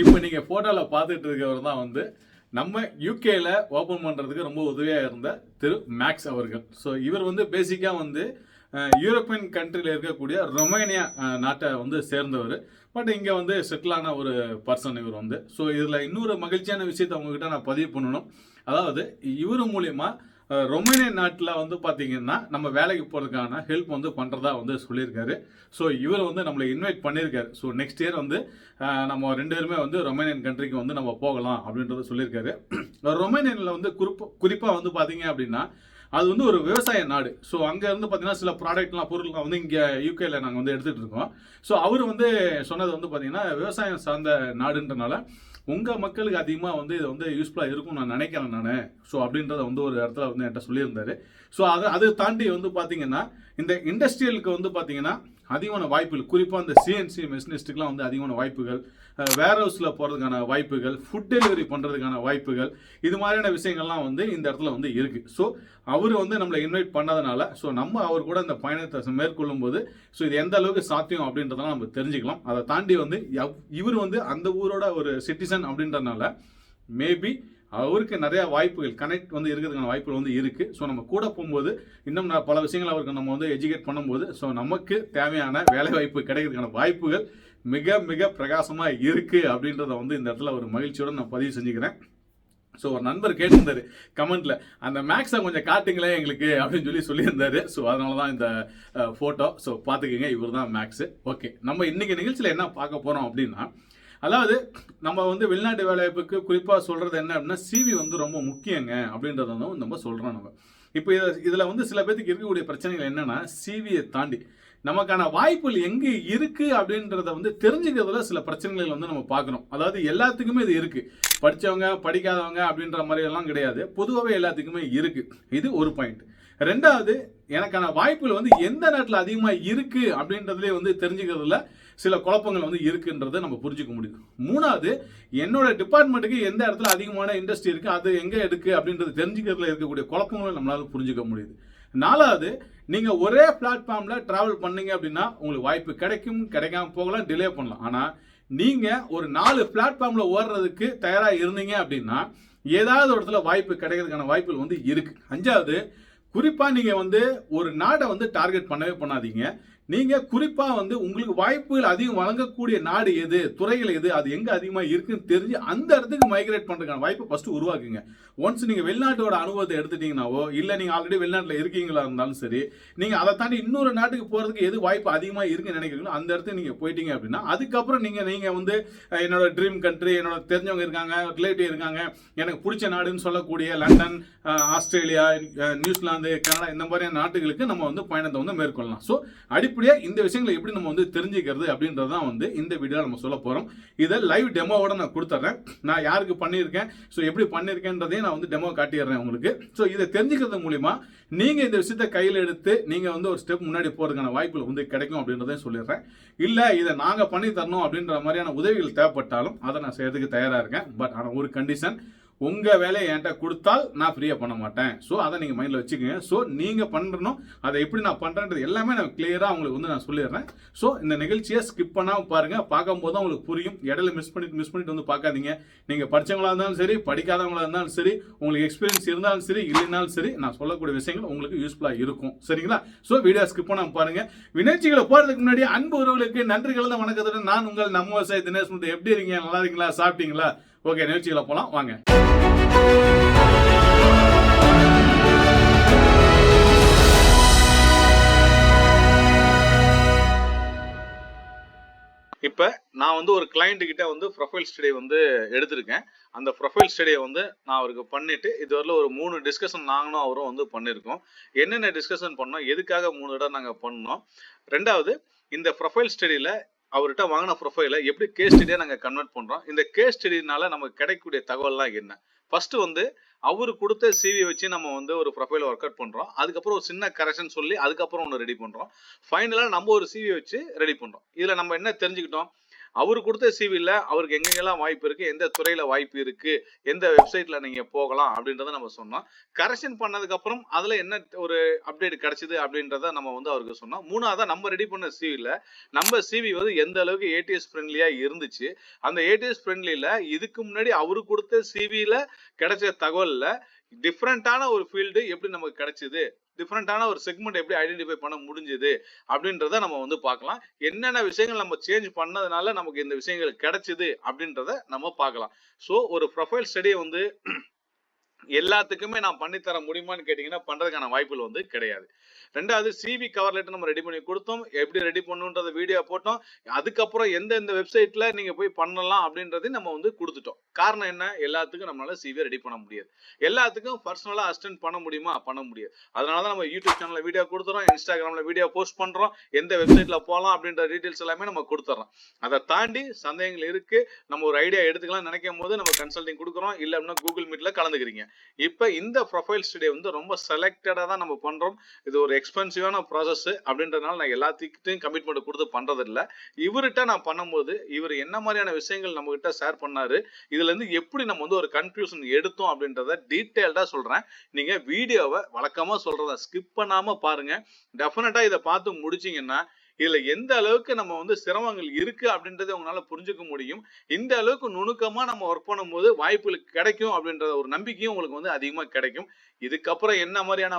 இப்போ நீங்கள் ஃபோட்டோவில் பார்த்துட்டு இருக்கவர் தான் வந்து நம்ம யூகேல ஓப்பன் பண்ணுறதுக்கு ரொம்ப உதவியாக இருந்த திரு மேக்ஸ் அவர்கள். ஸோ இவர் வந்து பேசிக்காக வந்து யூரோப்பியன் கண்ட்ரியில் இருக்கக்கூடிய ரொமேனியா நாட்டை வந்து சேர்ந்தவர். பட் இங்கே வந்து செட்டிலான ஒரு பர்சன் இவர் வந்து. ஸோ இதில் இன்னொரு மகிழ்ச்சியான விஷயத்தை உங்ககிட்ட நான் பதிவு பண்ணணும். அதாவது இவர் மூலியமாக ரொமேனிய நாட்டில் வந்து பார்த்தீங்கன்னா நம்ம வேலைக்கு போகிறதுக்கான ஹெல்ப் வந்து பண்ணுறதா வந்து சொல்லியிருக்காரு. ஸோ இவர் வந்து நம்மளை இன்வைட் பண்ணியிருக்காரு. ஸோ நெக்ஸ்ட் இயர் வந்து நம்ம ரெண்டு பேருமே வந்து ரொமேனியன் கண்ட்ரிக்கு வந்து நம்ம போகலாம் அப்படின்றத சொல்லியிருக்காரு. ரொமேனியனில் வந்து குறிப்பு குறிப்பாக வந்து பார்த்தீங்க அப்படின்னா அது வந்து ஒரு விவசாய நாடு. ஸோ அங்கேருந்து பார்த்தீங்கன்னா சில ப்ராடக்ட்லாம் பொருட்கள்லாம் வந்து இங்கே யூகேல நாங்கள் வந்து எடுத்துகிட்டு இருக்கோம். ஸோ அவர் வந்து சொன்னது வந்து பார்த்தீங்கன்னா விவசாயம் சார்ந்த நாடுன்றனால உங்கள் மக்களுக்கு அதிகமாக வந்து இது வந்து யூஸ்ஃபுல்லாக இருக்கும் நான் நினைக்கிறேன் நான். ஸோ அப்படின்றத வந்து ஒரு இடத்துல வந்து என்கிட்ட சொல்லியிருந்தாரு. ஸோ அதை அதை தாண்டி வந்து பார்த்தீங்கன்னா இந்த இண்டஸ்ட்ரியலுக்கு வந்து பார்த்தீங்கன்னா அதிகமான வாய்ப்புகள் குறிப்பாக இந்த சிஎன்சி மெஷினிஸ்ட்டுக்கெலாம் வந்து அதிகமான வாய்ப்புகள் வேர் ஹவுஸில் போகிறதுக்கான வாய்ப்புகள் ஃபுட் டெலிவரி பண்ணுறதுக்கான வாய்ப்புகள் இது மாதிரியான விஷயங்கள்லாம் வந்து இந்த இடத்துல வந்து இருக்குது ஸோ அவர் வந்து நம்மளை இன்வைட் பண்ணதுனால ஸோ நம்ம அவர் கூட இந்த பயணத்தை மேற்கொள்ளும் போது ஸோ இது எந்த அளவுக்கு சாத்தியம் அப்படின்றதெல்லாம் நம்ம தெரிஞ்சுக்கலாம். அதை தாண்டி வந்து இவர் வந்து அந்த ஊரோட ஒரு சிட்டிசன் அப்படின்றதுனால மேபி அவருக்கு நிறையா வாய்ப்புகள் கனெக்ட் வந்து இருக்கிறதுக்கான வாய்ப்புகள் வந்து இருக்குது ஸோ நம்ம கூட போகும்போது இன்னும் நான் பல விஷயங்கள் அவருக்கு நம்ம வந்து எஜுகேட் பண்ணும்போது ஸோ நமக்கு தேவையான வேலை வாய்ப்பு கிடைக்கிறதுக்கான வாய்ப்புகள் மிக மிக பிரகாசமாக இருக்குது அப்படின்றத வந்து இந்த இடத்துல ஒரு மகிழ்ச்சியோட நான் பதிவு செஞ்சுக்கிறேன். ஸோ ஒரு நண்பர் கேட்டிருந்தாரு கமெண்ட்ல அந்த மேக்ஸை கொஞ்சம் காட்டுங்களேன் எங்களுக்கு அப்படின்னு சொல்லி சொல்லியிருந்தாரு. ஸோ அதனால தான் இந்த ஃபோட்டோ ஸோ பார்த்துக்கோங்க இவர் தான் மேக்ஸு ஓகே நம்ம இன்னைக்கு நிகழ்ச்சியில் என்ன பார்க்க போகிறோம் அப்படின்னா அதாவது நம்ம வந்து வெளிநாட்டு வேலைவாய்ப்புக்கு குறிப்பாக சொல்கிறது என்ன அப்படின்னா சிவி வந்து ரொம்ப முக்கியங்க அப்படின்றத வந்து நம்ம சொல்கிறோம் நம்ம. இப்போ இதை இதில் வந்து சில பேத்துக்கு இருக்கக்கூடிய பிரச்சனைகள் என்னென்னா சிவியை தாண்டி. நமக்கான வாய்ப்புகள் எங்கே இருக்குது அப்படின்றத வந்து தெரிஞ்சுக்கிறதுல சில பிரச்சனைகள் வந்து நம்ம பார்க்குறோம் அதாவது எல்லாத்துக்குமே இது இருக்குது படிச்சவங்க படிக்காதவங்க அப்படின்ற மாதிரியெல்லாம் கிடையாது. பொதுவாகவே எல்லாத்துக்குமே இருக்குது இது ஒரு பாயிண்ட் ரெண்டாவது எனக்கான வாய்ப்புகள் வந்து எந்த நாட்டில் அதிகமாக இருக்கு அப்படின்றதுலேயே வந்து தெரிஞ்சுக்கிறதுல சில குழப்பங்கள் வந்து இருக்குன்றதை நம்ம புரிஞ்சுக்க முடியுது. மூணாவது என்னோட டிபார்ட்மெண்ட்டுக்கு எந்த இடத்துல அதிகமான இண்டஸ்ட்ரி இருக்குது அது எங்கே இருக்குது அப்படின்றது தெரிஞ்சுக்கிறதுல இருக்கக்கூடிய குழப்பங்களை நம்மளால புரிஞ்சுக்க முடியுது. நாலாவது நீங்கள் ஒரே பிளாட்ஃபார்மில் ட்ராவல் பண்ணீங்க அப்படின்னா உங்களுக்கு வாய்ப்பு கிடைக்கும் கிடைக்காம போகலாம் டிலே பண்ணலாம். ஆனால் நீங்கள் ஒரு நாலு பிளாட்ஃபார்மில் ஓடுறதுக்கு தயாராக இருந்தீங்க அப்படின்னா ஏதாவது ஒரு இடத்துல வாய்ப்பு கிடைக்கிறதுக்கான வாய்ப்புகள் வந்து இருக்குது அஞ்சாவது குறிப்பாக நீங்கள் வந்து ஒரு நாடை வந்து டார்கெட் பண்ணவே பண்ணாதீங்க. நீங்க குறிப்பா வந்து உங்களுக்கு வாய்ப்புகள் அதிகம் வழங்கக்கூடிய நாடு எது? துறைகள் எது? அது எங்க அதிகமா இருக்குன்னு தெரிஞ்சு அந்த இடத்துக்கு மைக்ரேட் பண்றதுக்கான வாய்ப்பை ஃபர்ஸ்ட் உருவாக்குங்க. ஒன்ஸ் நீங்க வெளிநாட்டோட அனுபவத்தை எடுத்துட்டீங்கன்னாவோ இல்ல நீங்க ஆல்ரெடி வெளிநாட்டுல இருக்கீங்களா இருந்தாலும் சரி நீங்க அதை தாண்டி இன்னொரு நாட்டுக்கு போறதுக்கு எது வாய்ப்பு அதிகமா இருக்குன்னு நினைக்கிறீங்களோ அந்த இடத்துக்கு நீங்க போயிட்டீங்க அப்படின்னா அதுக்கப்புறம் நீங்க நீங்க வந்து என்னோட ட்ரீம் கண்ட்ரி என்னோட தெரிஞ்சவங்க இருக்காங்க ரிலேட்டிவ் இருக்காங்க எனக்கு பிடிச்ச நாடுன்னு சொல்லக்கூடிய லண்டன் ஆஸ்திரேலியா நியூசிலாந்து கனடா இந்த மாதிரியான நாட்டுகளுக்கு நம்ம வந்து பயணத்தை வந்து மேற்கொள்ளலாம். ஸோ படிப்படியாக இந்த விஷயங்களை எப்படி நம்ம வந்து தெரிஞ்சுக்கிறது அப்படின்றது தான் வந்து இந்த வீடியோவில் நம்ம சொல்ல போகிறோம் இதை லைவ் டெமோவோட நான் கொடுத்துட்றேன் நான் யாருக்கு பண்ணியிருக்கேன்? ஸோ எப்படி பண்ணியிருக்கேன்றதையும் நான் வந்து டெமோ காட்டிடுறேன் உங்களுக்கு. ஸோ இதை தெரிஞ்சுக்கிறது மூலிமா நீங்கள் இந்த விஷயத்தை கையில் எடுத்து நீங்கள் வந்து ஒரு ஸ்டெப் முன்னாடி போகிறதுக்கான வாய்ப்புகள் வந்து கிடைக்கும் அப்படின்றதையும் சொல்லிடுறேன். இல்லை இதை நாங்கள் பண்ணி தரணும் அப்படின்ற மாதிரியான உதவிகள் தேவைப்பட்டாலும் அதை நான் செய்யறதுக்கு தயாராக இருக்கேன். பட் ஆனால் ஒரு கண்டிஷன் உங்கள் வேலையை என்கிட்ட கொடுத்தால் நான் ஃப்ரீயாக பண்ண மாட்டேன். ஸோ அதை நீங்கள் மைண்டில் வச்சுக்கோங்க. ஸோ நீங்கள் பண்ணணும் அதை எப்படி நான் பண்ணுறேன்றது எல்லாமே நான் கிளியராக உங்களுக்கு வந்து நான் சொல்லிடுறேன். ஸோ இந்த நிகழ்ச்சியை ஸ்கிப் பண்ணாமல் பாருங்கள் பார்க்கும்போது தான் உங்களுக்கு புரியும். இடையில மிஸ் பண்ணிட்டு மிஸ் பண்ணிட்டு வந்து பார்க்காதீங்க. நீங்கள் படிச்சவங்களா இருந்தாலும் சரி படிக்காதவங்களா இருந்தாலும் சரி உங்களுக்கு எக்ஸ்பீரியன்ஸ் இருந்தாலும் சரி இல்லைனாலும் சரி நான் சொல்லக்கூடிய விஷயங்கள் உங்களுக்கு யூஸ்ஃபுல்லாக இருக்கும். சரிங்களா? ஸோ வீடியோ ஸ்கிப் பண்ணாமல் பாருங்கள் வினர்ச்சிகளை போகிறதுக்கு முன்னாடி அன்பு உறவுகளுக்கு நன்றி கலந்த வணக்கத்துடன் நான் உங்கள் நம்ம விவசாய தினேஷ் எப்படி இருக்கீங்க? நல்லா இருக்கீங்களா? சாப்பிட்டீங்களா? ஓகே நிகழ்ச்சிகளை போலாம். வாங்க. இப்போ நான் வந்து ஒரு கிளைண்ட் கிட்ட வந்து ப்ரொஃபைல் ஸ்டடி வந்து எடுத்திருக்கேன். அந்த ப்ரொஃபைல் ஸ்டடியை வந்து நான் அவருக்கு பண்ணிட்டு இதுவரையில் ஒரு மூணு டிஸ்கஷன் நாங்களும் அவரும் வந்து பண்ணியிருக்கோம் என்னென்ன டிஸ்கஷன் பண்ணோம் எதுக்காக மூணு இடம் நாங்கள் பண்ணோம்? ரெண்டாவது இந்த ப்ரொஃபைல் ஸ்டடியில் அவர்கிட்ட வாங்கின ப்ரொஃபைலை எப்படி கேஸ் ஸ்டடியாக நாங்கள் கன்வெர்ட் பண்ணுறோம் இந்த கேஸ் ஸ்டடினால நமக்கு கிடைக்கக்கூடிய தகவல்லாம் என்ன? ஃபர்ஸ்ட் வந்து அவர் கொடுத்த சிவி வச்சு நம்ம வந்து ஒரு ப்ரொஃபைல் ஒர்க் அவுட் பண்ணுறோம் அதுக்கப்புறம் ஒரு சின்ன கரெக்ஷன் சொல்லி அதுக்கப்புறம் ஒன்று ரெடி பண்ணுறோம் ஃபைனலாக நம்ம ஒரு சிவி வச்சு ரெடி பண்ணுறோம் இதில் நம்ம என்ன தெரிஞ்சுக்கிட்டோம்? அவர் கொடுத்த சிவியில் அவருக்கு எங்கெங்கெல்லாம் வாய்ப்பு இருக்குது எந்த துறையில் வாய்ப்பு இருக்குது எந்த வெப்சைட்டில் நீங்கள் போகலாம் அப்படின்றத நம்ம சொன்னோம். கரெக்ஷன் பண்ணதுக்கப்புறம் அதில் என்ன ஒரு அப்டேட் கிடச்சிது அப்படின்றத நம்ம வந்து அவருக்கு சொன்னோம். மூணாவதாக நம்ம ரெடி பண்ண சிவியில் நம்ம சிவி வந்து எந்த அளவுக்கு ஏடிஎஸ் ஃப்ரெண்ட்லியாக இருந்துச்சு. அந்த ஏடிஎஸ் ஃப்ரெண்ட்லியில் இதுக்கு முன்னாடி அவரு கொடுத்த சிவியில் கிடைச்ச தகவலில் டிஃப்ரெண்ட்டான ஒரு ஃபீல்டு எப்படி நமக்கு கிடைச்சிது? டிஃப்ரெண்டான ஒரு செக்மெண்ட் எப்படி ஐடென்டிஃபை பண்ண முடிஞ்சது அப்படின்றத நம்ம வந்து பார்க்கலாம். என்னென்ன விஷயங்கள் நம்ம சேஞ்ச் பண்ணதுனால நமக்கு இந்த விஷயங்கள் கிடைச்சிது அப்படின்றத நம்ம பார்க்கலாம். ஸோ ஒரு ப்ரொஃபைல் ஸ்டடியை வந்து எல்லாத்துக்குமே நான் பண்ணித்தர முடியுமான்னு கேட்டீங்கன்னா பண்றதுக்கான வாய்ப்புகள் வந்து கிடையாது. ரெண்டாவது சிவி கவர் லெட்டர் நம்ம ரெடி பண்ணி கொடுத்தோம். எப்படி ரெடி பண்ணுன்றத வீடியோ போட்டோம். அதுக்கப்புறம் எந்த எந்த வெப்சைட்ல நீங்க போய் பண்ணலாம் அப்படின்றதையும் நம்ம வந்து கொடுத்துட்டோம். காரணம் என்ன? எல்லாத்துக்கும் நம்மளால சிவி ரெடி பண்ண முடியாது. எல்லாத்துக்கும் பர்சனலா அசிஸ்டன்ட் பண்ண முடியுமா? பண்ண முடியாது. அதனால தான் நம்ம யூடியூப் சேனல்ல வீடியோ கொடுத்துறோம். இன்ஸ்டாகிராம்ல வீடியோ போஸ்ட் பண்றோம். எந்த வெப்சைட்ல போகலாம் அப்படின்ற டீடைல்ஸ் எல்லாமே நம்ம கொடுத்துறோம். அதை தாண்டி சந்தேகங்கள் இருக்கு. நம்ம ஒரு ஐடியா எடுத்துக்கலாம் நினைக்கும் போது நம்ம கன்சல்டிங் கொடுக்குறோம். இல்ல அப்படின்னா கூகுள் மீட்ல கலந்துக்கிறீங்க. இப்போ இந்த ப்ரொஃபைல் ஸ்டடியை வந்து ரொம்ப செலக்டடாக தான் நம்ம பண்றோம். இது ஒரு எக்ஸ்பென்சிவான ப்ராசஸ் அப்படின்றதுனால நான் எல்லாத்துக்கிட்டையும் கமிட்மெண்ட் கொடுத்து பண்ணுறதில்ல இவர்கிட்ட நான் பண்ணும்போது இவர் என்ன மாதிரியான விஷயங்கள் நம்மகிட்ட ஷேர் பண்ணாரு இதுல இருந்து எப்படி நம்ம வந்து ஒரு கன்க்ளூஷன் எடுத்தோம் அப்படின்றத டீட்டெயில்டாக சொல்கிறேன் நீங்கள் வீடியோவை வழக்கமாக சொல்கிறத ஸ்கிப் பண்ணாமல் பாருங்க. டெஃபினட்டாக இதை பார்த்து முடிச்சீங்கன்னா இதுல எந்த அளவுக்கு நம்ம வந்து சிரமங்கள் இருக்கு அப்படின்றத உங்களால புரிஞ்சுக்க முடியும். இந்த அளவுக்கு நுணுக்கமா நம்ம ஒர்க் பண்ணும்போது வாய்ப்புகள் கிடைக்கும் அப்படின்ற ஒரு நம்பிக்கையும் உங்களுக்கு வந்து அதிகமா கிடைக்கும். இதுக்கப்புறம் என்ன மாதிரியான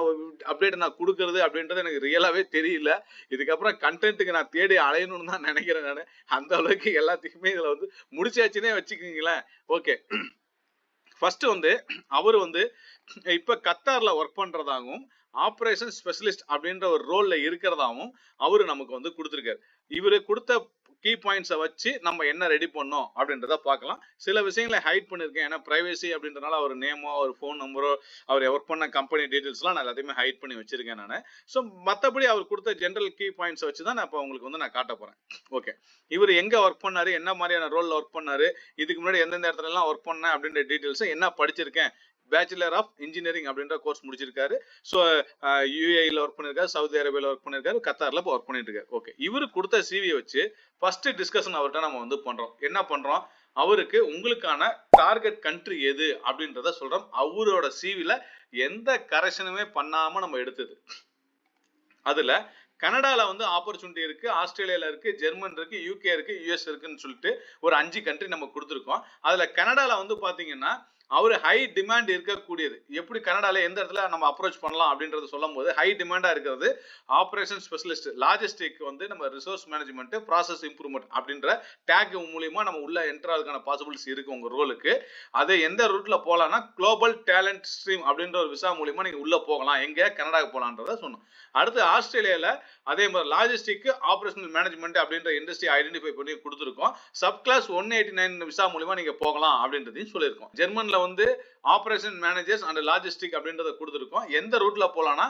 அப்டேட் நான் கொடுக்கறது அப்படின்றது எனக்கு ரியலாவே தெரியல. இதுக்கப்புறம் கண்டென்ட்டுக்கு நான் தேடி அலையணும்னு தான் நினைக்கிறேன் நான். அந்த அளவுக்கு எல்லாத்துக்குமே இதுல வந்து முடிச்சாச்சுன்னே வச்சுக்கோங்களேன். ஓகே ஃபர்ஸ்ட் வந்து அவர் வந்து இப்ப கத்தார்ல ஒர்க் பண்றதாகவும் ஆபரேஷன் ஸ்பெஷலிஸ்ட் அப்படின்ற ஒரு ரோல்ல இருக்கிறதாவும் அவரு நமக்கு வந்து கொடுத்துருக்காரு. இவரு கொடுத்த கீ பாயிண்ட்ஸை வச்சு நம்ம என்ன ரெடி பண்ணோம் அப்படின்றத பார்க்கலாம். சில விஷயங்களை ஹைட் பண்ணியிருக்கேன். ஏன்னா ப்ரைவேசி அப்படின்றனால அவர் நேமோ அவர் ஃபோன் நம்பரோ அவர் ஒர்க் பண்ண கம்பெனி டீட்டெயில்ஸ்லாம் நான் எல்லாத்தையுமே ஹைட் பண்ணி வச்சிருக்கேன் நான். ஸோ மற்றபடி அவர் கொடுத்த ஜென்ரல் கீ பாயிண்ட்ஸை வச்சு தான் நான் இப்போ உங்களுக்கு வந்து நான் காட்ட போறேன். ஓகே இவர் எங்க ஒர்க் பண்ணாரு? என்ன மாதிரியான ரோலில் ஒர்க் பண்ணாரு? இதுக்கு முன்னாடி எந்தெந்த இடத்துலலாம் எல்லாம் ஒர்க் பண்ணேன் அப்படின்ற டீட்டெயில்ஸை என்ன படிச்சிருக்கேன்? பேச்சுலர் ஆஃப் இன்ஜினியரிங் அப்படின்ற கோர்ஸ் முடிச்சிருக்காரு. ஸோ யூஏல ஒர்க் பண்ணிருக்காரு சவுதி அரேபியாவில் ஒர்க் பண்ணிருக்காரு கத்தார்ல இப்போ ஒர்க் பண்ணிட்டு இருக்காரு ஓகே இவர் கொடுத்த சிவியை வச்சு ஃபர்ஸ்ட் டிஸ்கஷன் அவர்கிட்ட நம்ம வந்து பண்றோம். என்ன பண்றோம்? அவருக்கு உங்களுக்கான டார்கெட் கண்ட்ரி எது அப்படின்றத சொல்றோம். அவரோட சிவில எந்த கரெக்ஷனுமே பண்ணாம நம்ம எடுத்தது. அதுல கனடால வந்து ஆப்பர்ச்சுனிட்டி இருக்கு ஆஸ்திரேலியால இருக்கு ஜெர்மன் இருக்கு யூகே இருக்கு யூஎஸ் இருக்குன்னு சொல்லிட்டு ஒரு அஞ்சு கண்ட்ரி நம்ம கொடுத்துருக்கோம். அதுல கனடால வந்து பாத்தீங்கன்னா அவர் ஹை டிமாண்ட் இருக்கக்கூடியது. எப்படி கனடால எந்த இடத்துல நம்ம அப்ரோச் பண்ணலாம் அப்படின்றத சொல்லும் போது ஹை டிமாண்டா இருக்கிறது ஆப்ரேஷன் ஸ்பெஷலிஸ்ட் லாஜிஸ்டிக் வந்து நம்ம ரிசோர்ஸ் மேனேஜ்மெண்ட் ப்ராசஸ் இம்ப்ரூவ்மெண்ட் அப்படின்ற டேக் மூலியமா நம்ம உள்ள என்டர் பாசிபிலிட்டிஸ் இருக்கு உங்க ரோலுக்கு அதை எந்த ரூட்ல போகலாம்னா குளோபல் டேலண்ட் ஸ்ட்ரீம் அப்படின்ற ஒரு விசா மூலியமா நீங்க உள்ள போகலாம். எங்க கனடாக்கு போகலான்றத சொன்னோம். அடுத்து ஆஸ்திரேலியால அதே மாதிரி லாஜிஸ்டிக் ஆப்ரேஷனல் மேனேஜ்மெண்ட் அப்படின்ற இண்டஸ்ட்ரி ஐடென்டிஃபை பண்ணி கொடுத்துருக்கோம். Sub class one eighty nine visa மூலியமா நீங்க போகலாம் அப்படின்றதையும் சொல்லியிருக்கோம். ஜெர்மன்ல வந்து ஆபரேஷன் மேனேஜர்ஸ் அண்ட் லாஜிஸ்டிக் அப்படின்றத கொடுத்துருக்கோம். எந்த ரூட்ல போலாம்னா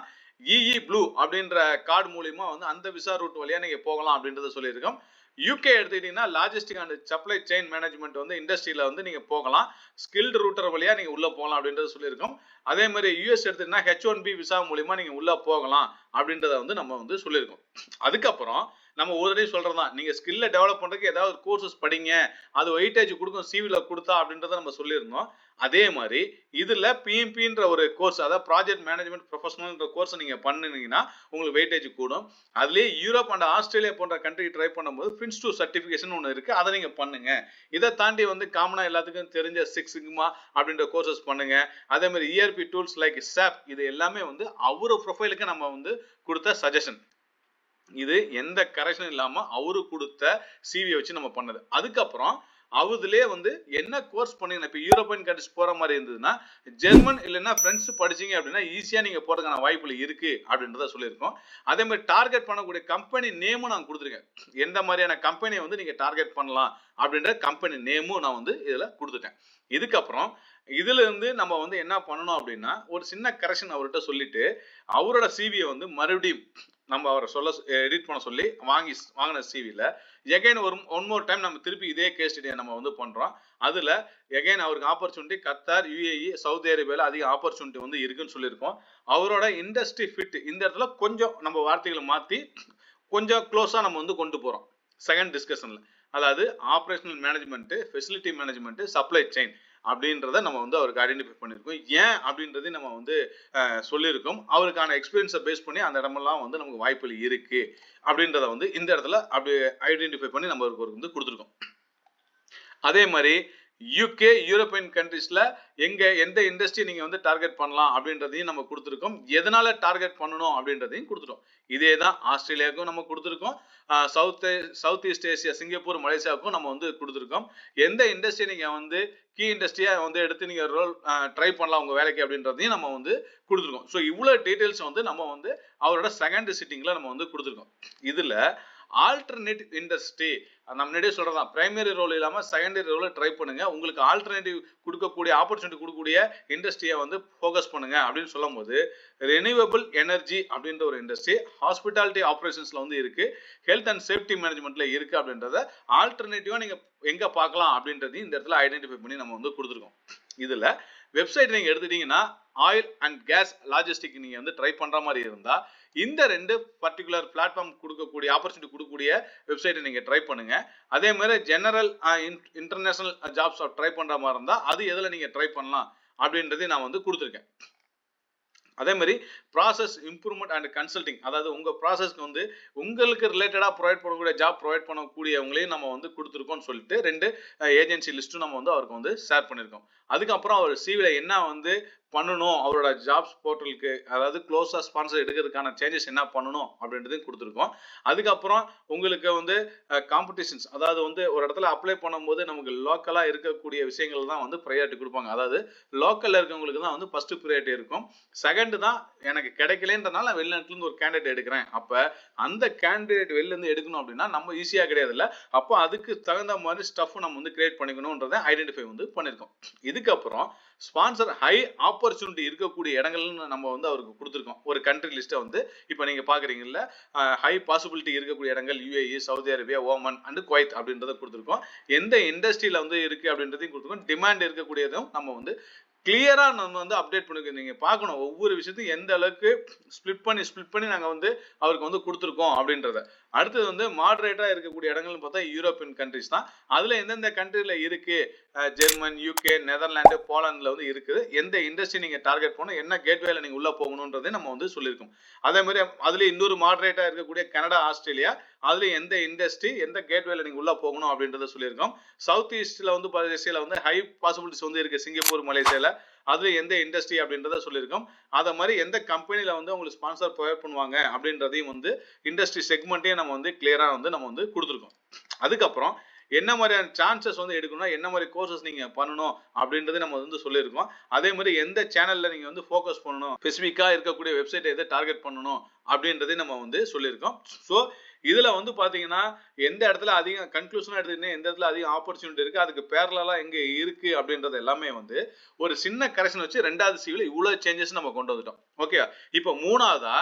இஇ ப்ளூ அப்படின்ற கார்டு மூலியமா வந்து அந்த விசா ரூட் வழியா நீங்க போகலாம் அப்படின்றத சொல்லியிருக்கோம். யூகே எடுத்துக்கிட்டீங்கன்னா logistic and supply chain management வந்து இண்டஸ்ட்ரியில வந்து நீங்க போகலாம். ஸ்கில்டு ரூட்டர் வழியா நீங்க உள்ள போகலாம் அப்படின்றத சொல்லியிருக்கோம். அதே மாதிரி யூஎஸ் எடுத்துக்கிட்டீங்கன்னா ஹெச் ஒன் பி விசா மூலியமா நீங்க உள்ள போகலாம் அப்படின்றத வந்து நம்ம வந்து சொல்லியிருக்கோம். அதுக்கப்புறம் நம்ம ஒரு சொல்றதுதான். நீங்க ஸ்கில்ல டெவலப் பண்றதுக்கு ஏதாவது கோர்சஸ் படிங்க. அது வெயிட்டேஜ் கொடுக்கும் சிவில கொடுத்தா அப்படின்றத நம்ம சொல்லியிருந்தோம். அதே மாதிரி இதுல பிஎம்பின்ற ஒரு கோர்ஸ் அதாவது ப்ராஜெக்ட் மேனேஜ்மெண்ட் ப்ரொஃபஷனல்ன்ற கோர்ஸ் நீங்க பண்ணினீங்கன்னா உங்களுக்கு வெயிட்டேஜ் கூடும். அதுலயே யூரோப் அண்ட் ஆஸ்திரேலியா போன்ற கண்ட்ரி ட்ரை பண்ணும்போது ஃபின்ஸ் டூ சர்டிஃபிகேஷன் ஒன்று இருக்கு. அதை நீங்க பண்ணுங்க. இதை தாண்டி வந்து காமனா எல்லாத்துக்கும் தெரிஞ்ச சிக்ஸ் சிக்மா அப்படின்ற கோர்சஸ் பண்ணுங்க. அதே மாதிரி இஆர்பி டூல்ஸ் லைக் சாப் இது எல்லாமே வந்து அவரு ப்ரொஃபைலுக்கு நம்ம வந்து கொடுத்த சஜஷன் இது எந்த கரெக்ஷன் இல்லாம அவரு கொடுத்த சிவியை வச்சு நம்ம பண்ணது. அதுக்கப்புறம் அவதுலேயே வந்து என்ன கோர்ஸ் பண்ணீங்க இப்போ யூரோப்பியன் கண்ட்ரிஸ் போகிற மாதிரி இருந்ததுன்னா ஜெர்மன் இல்லைன்னா ஃப்ரெண்ட்ஸ் படிச்சீங்க அப்படின்னா ஈஸியாக நீங்கள் போகிறதுக்கான வாய்ப்புகள் இருக்குது அப்படின்றத சொல்லியிருக்கோம். அதே மாதிரி டார்கெட் பண்ணக்கூடிய கம்பெனி நேமும் நான் கொடுத்துருக்கேன். எந்த மாதிரியான கம்பெனியை வந்து நீங்கள் டார்கெட் பண்ணலாம் அப்படின்ற கம்பெனி நேமும் நான் வந்து இதில் கொடுத்துட்டேன். இதுக்கப்புறம் இதுல இருந்து நம்ம வந்து என்ன பண்ணணும் அப்படின்னா ஒரு சின்ன கரெக்ஷன் அவர்கிட்ட சொல்லிட்டு அவரோட சிவியை வந்து மறுபடியும் நம்ம அவரை சொல்ல எடிட் பண்ண சொல்லி வாங்கி வாங்கின சிவியில் எகைன் ஒரு ஒன் மோர் டைம் நம்ம திருப்பி இதே கேஸ் ஸ்டடியை நம்ம வந்து பண்ணுறோம் அதில் எகைன் அவருக்கு ஆப்பர்ச்சுனிட்டி கத்தார் யுஏஇ சவுதி அரேபியாவில் அதிக ஆப்பர்ச்சுனிட்டி வந்து இருக்குன்னு சொல்லியிருக்கோம். அவரோட இண்டஸ்ட்ரி ஃபிட் இந்த இடத்துல கொஞ்சம் நம்ம வார்த்தைகளை மாற்றி கொஞ்சம் க்ளோஸாக நம்ம வந்து கொண்டு போகிறோம் செகண்ட் டிஸ்கஷனில் அதாவது operational management facility management supply chain அப்படின்றத நம்ம வந்து அவருக்கு ஐடென்டிஃபை பண்ணியிருக்கோம். ஏன் அப்படின்றதையும் நம்ம வந்து சொல்லியிருக்கோம். அவருக்கான எக்ஸ்பீரியன்ஸை பேஸ் பண்ணி அந்த இடமெல்லாம் வந்து நமக்கு வாய்ப்புகள் இருக்கு அப்படின்றத வந்து இந்த இடத்துல அப்படி ஐடென்டிஃபை பண்ணி நம்ம அவருக்கு வந்து கொடுத்துருக்கோம். அதே மாதிரி யூகே யூரோப்பியன் கண்ட்ரீஸில் எங்கே எந்த இண்டஸ்ட்ரி நீங்கள் வந்து டார்கெட் பண்ணலாம் அப்படின்றதையும் நம்ம கொடுத்துருக்கோம். எதனால் டார்கெட் பண்ணணும் அப்படின்றதையும் கொடுத்துட்டோம். இதே தான் ஆஸ்திரேலியாவுக்கும் நம்ம கொடுத்துருக்கோம். South south east Asia Singapore மலேசியாவுக்கும் நம்ம வந்து கொடுத்துருக்கோம். எந்த இண்டஸ்ட்ரி நீங்கள் வந்து கீ இண்டஸ்ட்ரியாக வந்து எடுத்து நீங்கள் ரோல் ட்ரை பண்ணலாம் உங்கள் வேலைக்கு அப்படின்றதையும் நம்ம வந்து கொடுத்துருக்கோம். ஸோ இவ்வளோ டீட்டெயில்ஸ் வந்து நம்ம வந்து அவரோட செகண்ட் சிட்டிங்கில் நம்ம வந்து கொடுத்துருக்கோம். இதில் ஆல்டர்னேட் இண்டஸ்ட்ரி நம்ம முன்னாடியே சொல்றதான் பிரைமரி ரோல் இல்லாமல் செகண்டரி ரோலில் ட்ரை பண்ணுங்கள் உங்களுக்கு ஆல்டர்னேட்டிவ் கொடுக்கக்கூடிய ஆப்பர்ச்சுனிட்டி கொடுக்கக்கூடிய இண்டஸ்ட்ரியை வந்து ஃபோக்கஸ் பண்ணுங்கள் அப்படின்னு சொல்லும் போது ரெனியூவபிள் எனர்ஜி அப்படின்ற ஒரு இண்டஸ்ட்ரி ஹாஸ்பிட்டாலிட்டி ஆப்ரேஷன்ஸில் வந்து இருக்குது ஹெல்த் அண்ட் சேஃப்டி மேனேஜ்மெண்ட்டில் இருக்குது அப்படின்றத ஆல்டர்னேட்டிவாக நீங்கள் எங்கே பார்க்கலாம் அப்படின்றதையும் இந்த இடத்துல ஐடென்டிஃபை பண்ணி நம்ம வந்து கொடுத்துருக்கோம். இதில் வெப்சைட் நீங்கள் எடுத்துட்டீங்கன்னா ஆயில் அண்ட் கேஸ் லாஜிஸ்டிக் நீங்கள் வந்து ட்ரை பண்ணுற மாதிரி இருந்தால் இந்த ரெண்டு பர்டிகுலர் பிளாட்ஃபார்ம் கொடுக்கக்கூடிய ஆப்பர்ச்சுனிட்டி கொடுக்கக்கூடிய வெப்சைட்டை நீங்கள் ட்ரை பண்ணுங்க. அதே மாதிரி ஜெனரல் இன்டர்நேஷனல் ஜாப்ஸ் ட்ரை பண்ணுற மாதிரி இருந்தால் அது எதில் நீங்கள் ட்ரை பண்ணலாம் அப்படின்றதையும் நான் வந்து கொடுத்துருக்கேன். அதே மாதிரி ப்ராசஸ் இம்ப்ரூவ்மெண்ட் அண்ட் கன்சல்டிங் அதாவது உங்கள் ப்ராசஸ்க்கு வந்து உங்களுக்கு ரிலேட்டடாக ப்ரொவைட் பண்ணக்கூடிய ஜாப் ப்ரொவைட் பண்ணக்கூடியவங்களையும் நம்ம வந்து கொடுத்துருக்கோம்னு சொல்லிட்டு ரெண்டு ஏஜென்சி லிஸ்ட்டும் நம்ம வந்து அவருக்கு வந்து ஷேர் பண்ணியிருக்கோம் அதுக்கப்புறம் அவர் சிவியில் என்ன வந்து பண்ணணும். அவரோட ஜாப்ஸ் போர்ட்டலுக்கு அதாவது க்ளோஸாக ஸ்பான்சர் எடுக்கிறதுக்கான சேஞ்சஸ் என்ன பண்ணணும் அப்படின்றதையும் கொடுத்துருக்கோம். அதுக்கப்புறம் உங்களுக்கு வந்து காம்படிஷன்ஸ் அதாவது வந்து ஒரு இடத்துல அப்ளை பண்ணும்போது நமக்கு லோக்கலாக இருக்கக்கூடிய விஷயங்கள் தான் வந்து ப்ரையாரிட்டி கொடுப்பாங்க. அதாவது லோக்கலில் இருக்கவங்களுக்கு தான் வந்து ஃபஸ்ட்டு ப்ரையாரிட்டி இருக்கும். செகண்டு தான் எனக்கு கிடைக்கலன்றனால நான் வெளிநாட்டிலேருந்து ஒரு கேண்டிடேட் எடுக்கிறேன். அப்போ அந்த கேண்டிடேட் வெளிலேருந்து எடுக்கணும் அப்படின்னா நம்ம ஈஸியாக கிடையாது இல்லை அப்போ அதுக்கு தகுந்த மாதிரி ஸ்டஃப் நம்ம வந்து கிரியேட் பண்ணிக்கணுன்றதை ஐடென்டிஃபை வந்து பண்ணியிருக்கோம் இதுக்கப்புறம் ஸ்பான்சர் ஹை ஆப்பர்ச்சுனிட்டி இருக்கக்கூடிய இடங்கள்னு நம்ம வந்து அவருக்கு கொடுத்துருக்கோம். ஒரு கண்ட்ரி லிஸ்ட்டை வந்து இப்போ நீங்கள் பார்க்குறீங்கல்ல ஹை பாசிபிலிட்டி இருக்கக்கூடிய இடங்கள் UAE Saudi Arabia Oman and Kuwait அப்படின்றத கொடுத்துருக்கோம். எந்த இண்டஸ்ட்ரியில் வந்து இருக்கு அப்படின்றதையும் கொடுத்துருக்கோம். டிமாண்ட் இருக்கக்கூடியதும் நம்ம வந்து கிளியராக நம்ம வந்து அப்டேட் பண்ணிருக்கோம். நீங்கள் பார்க்கணும் ஒவ்வொரு விஷயத்தையும் எந்த அளவுக்கு ஸ்ப்ளிட் பண்ணி ஸ்ப்ளிட் பண்ணி நாங்கள் வந்து அவருக்கு வந்து கொடுத்துருக்கோம் அப்படின்றத. அடுத்தது வந்து மாடரேட்டாக இருக்கக்கூடிய இடங்கள்னு பார்த்தா யூரோப்பியன் கண்ட்ரிஸ் தான். அதில் எந்தெந்த கண்ட்ரியில் இருக்குது ஜெர்மன் யூகே நெதர்லாந்து போலாண்டில் வந்து இருக்குது. எந்த இண்டஸ்ட்ரி நீங்கள் டார்கெட் பண்ணணும்? என்ன கேட்வேல நீங்கள் உள்ளே போகணுன்றதை நம்ம வந்து சொல்லியிருக்கோம். அதே மாதிரி அதுல இன்னொரு மாடரேட்டாக இருக்கக்கூடிய கனடா ஆஸ்திரேலியா அதில் எந்த இண்டஸ்ட்ரி எந்த கேட்வேல நீங்கள் உள்ளே போகணும் அப்படின்றத சொல்லியிருக்கோம். சவுத் ஈஸ்டில் வந்து பல வந்து ஹை பாசிபிலிட்டிஸ் வந்து இருக்குது சிங்கப்பூர் மலேசியாவில் அது எந்த இண்டஸ்ட்ரி அப்படின்றத சொல்லியிருக்கோம். அதை மாதிரி எந்த கம்பெனியில் வந்து உங்களுக்கு ஸ்பான்சர் ப்ரொவைட் பண்ணுவாங்க அப்படின்றதையும் வந்து இண்டஸ்ட்ரி செக்மெண்ட்டையும் நம்ம வந்து கிளியராக வந்து நம்ம வந்து கொடுத்துருக்கோம். அதுக்கப்புறம் என்ன மாதிரியான சான்சஸ் வந்து எடுக்கணும்னா என்ன மாதிரி கோர்சஸ் நீங்க பண்ணணும் அப்படின்றது நம்ம வந்து சொல்லியிருக்கோம். அதே மாதிரி எந்த சேனல்ல நீங்க வந்து ஃபோக்கஸ் பண்ணணும்? ஸ்பெசிஃபிக்கா இருக்கக்கூடிய வெப்சைட் எதை டார்கெட் பண்ணணும் அப்படின்றதையும் நம்ம வந்து சொல்லியிருக்கோம். ஸோ இதுல வந்து பாத்தீங்கன்னா எந்த இடத்துல அதிகம் கன்க்ளூஷனா எடுத்துக்கிட்டீங்கன்னா எந்த இடத்துல அதிகம் ஆப்பர்ச்சுனிட்டி இருக்கு அதுக்கு பேரலா எங்க இருக்கு அப்படின்றது எல்லாமே வந்து ஒரு சின்ன கரெக்ஷன் வச்சு ரெண்டாவது சிவில இவ்வளவு சேஞ்சஸ் நம்ம கொண்டு வந்துட்டோம். ஓகே இப்போ மூணாவதா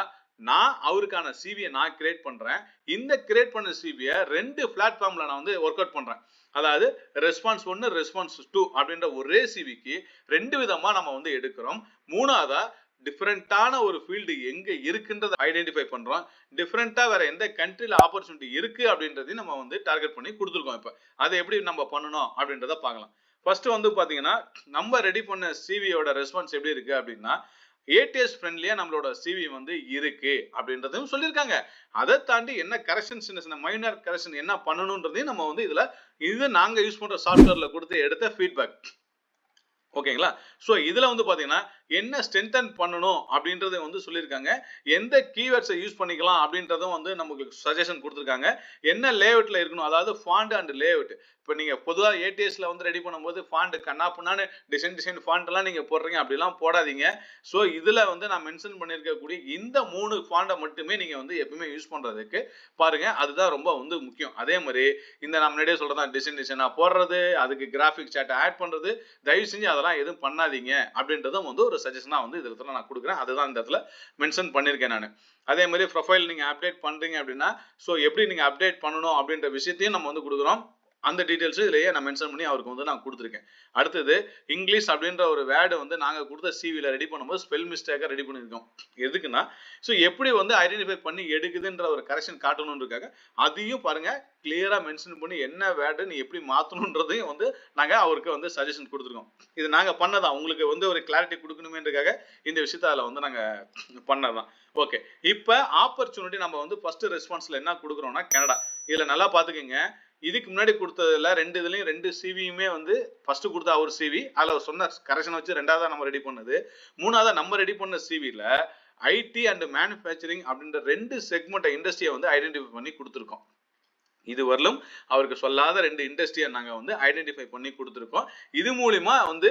நான் அவருக்கான சிவியை நான் கிரியேட் பண்றேன். இந்த கிரியேட் பண்ண சிவியை ரெண்டு பிளாட்ஃபார்ம்ல நான் வந்து ஒர்க் அவுட் பண்றேன். அதாவது ரெஸ்பான்ஸ் ஒன்று ரெஸ்பான்ஸ் டூ அப்படின்ற ஒரே சிவிக்கு ரெண்டு விதமாக நம்ம வந்து எடுக்கிறோம். மூணாவதாக டிஃப்ரெண்ட்டான ஒரு ஃபீல்டு எங்கே இருக்குன்றதை ஐடென்டிஃபை பண்ணுறோம் டிஃப்ரெண்ட்டாக வேறு எந்த கண்ட்ரியில் ஆப்பர்ச்சுனிட்டி இருக்குது அப்படின்றதையும் நம்ம வந்து டார்கெட் பண்ணி கொடுத்துருக்கோம் இப்போ. அதை எப்படி நம்ம பண்ணணும் அப்படின்றத பார்க்கலாம். ஃபர்ஸ்ட் வந்து பார்த்தீங்கன்னா நம்ம ரெடி பண்ண சிவியோட ரெஸ்பான்ஸ் எப்படி இருக்குது அப்படின்னா ஏடிஎஸ் ஃப்ரெண்ட்லியாக நம்மளோட சிவி வந்து இருக்கு அப்படின்றதையும் சொல்லியிருக்காங்க. அதை தாண்டி என்ன கரெக்ஷன் சின்ன சின்ன மைனர் கரெக்ஷன் என்ன பண்ணணுன்றதையும் நம்ம வந்து இதில் இது நாங்கள் யூஸ் பண்ணுற சாஃப்ட்வேரில் கொடுத்து எடுத்த ஃபீட்பேக் ஓகேங்களா ஸோ இதில் வந்து பார்த்தீங்கன்னா என்ன ஸ்ட்ரென்தன் பண்ணணும் அப்படின்றத வந்து சொல்லியிருக்காங்க. எந்த கீவேர்ட்ஸை யூஸ் பண்ணிக்கலாம் அப்படின்றதும் வந்து நமக்கு சஜஷன் கொடுத்துருக்காங்க. என்ன லேஅவுட்ல இருக்கணும்? அதாவது ஃபாண்ட் அண்ட் லேஅவுட் இப்போ நீங்கள் பொதுவாக ஏடிஎஸ்ல வந்து ரெடி பண்ணும்போது ஃபாண்ட் கண்ணாப்புனான்னு டிசைன் டிசைன் ஃபாண்ட்லாம் நீங்கள் போடுறீங்க. அப்படிலாம் போடாதீங்க. ஸோ இதில் வந்து நான் மென்ஷன் பண்ணியிருக்கக்கூடிய இந்த மூணு ஃபாண்டை மட்டுமே நீங்கள் வந்து எப்பவுமே யூஸ் பண்ணுறதுக்கு பாருங்கள் அதுதான் ரொம்ப வந்து முக்கியம். அதே மாதிரி இந்த நம்ம முன்னாடியே சொல்றதான் டிசைன் டிசைனாக போடுறது அதுக்கு கிராஃபிக் சாட்டை ஆட் பண்ணுறது தயவு செஞ்சு அதெல்லாம் எதுவும் பண்ணாதீங்க அப்படின்றதும் வந்து ஒரு சஜஷனாக வந்து இதில் நான் கொடுக்குறேன். அதுதான் இந்த இடத்துல மென்ஷன் பண்ணியிருக்கேன் நான். அதே மாதிரி ப்ரொஃபைல் நீங்க அப்டேட் பண்றீங்க அப்படின்னா ஸோ எப்படி நீங்க அப்டேட் பண்ணணும் அப்படின்ற விஷயத்தையும் நம்ம வந்து கொடுக்குறோம். அந்த டீட்டெயில்ஸும் இதுலயே நான் மென்ஷன் பண்ணி அவருக்கு வந்து நான் கொடுத்துருக்கேன். அடுத்தது இங்கிலீஷ் அப்படின்ற ஒரு வேர்டு வந்து நாங்கள் கொடுத்த சிவியில் ரெடி பண்ணும்போது ஸ்பெல் மிஸ்டேக்காக ரெடி பண்ணியிருக்கோம். எதுக்குன்னா ஸோ எப்படி வந்து ஐடென்டிஃபை பண்ணி எடுக்குதுன்ற ஒரு கரெக்ஷன் காட்டணுன்றதுக்காக அதையும் பாருங்க கிளியராக மென்ஷன் பண்ணி என்ன வேர்டு நீ எப்படி மாற்றணுன்றதையும் வந்து நாங்கள் அவருக்கு வந்து சஜஷன் கொடுத்துருக்கோம். இது நாங்கள் பண்ணதான் உங்களுக்கு வந்து ஒரு கிளாரிட்டி கொடுக்கணுமேன்றதுக்காக இந்த விஷயத்த அதில் வந்து நாங்கள் பண்ணதான் ஓகே இப்போ ஆப்பர்ச்சுனிட்டி நம்ம வந்து ஃபர்ஸ்ட் ரெஸ்பான்ஸில் என்ன கொடுக்குறோம்னா கனடா இதில் நல்லா பார்த்துக்கோங்க. இதுக்கு முன்னாடி கொடுத்ததுல ரெண்டு இதுலையும் ரெண்டு சிவியுமே வந்து ஃபர்ஸ்ட் கொடுத்த அவர் சிவி அதில் அவர் சொன்ன கரெக்ஷன் வச்சு ரெண்டாவதா நம்ம ரெடி பண்ணது. மூணாவதா நம்ம ரெடி பண்ண சிவியில் ஐடி அண்ட் மேனுஃபேக்சரிங் அப்படின்ற ரெண்டு செக்மெண்ட் இண்டஸ்ட்ரியை வந்து ஐடென்டிஃபை பண்ணி கொடுத்துருக்கோம். இது வரலும் அவருக்கு சொல்லாத ரெண்டு இண்டஸ்ட்ரியை நாங்கள் வந்து ஐடென்டிஃபை பண்ணி கொடுத்துருக்கோம். இது மூலிமா வந்து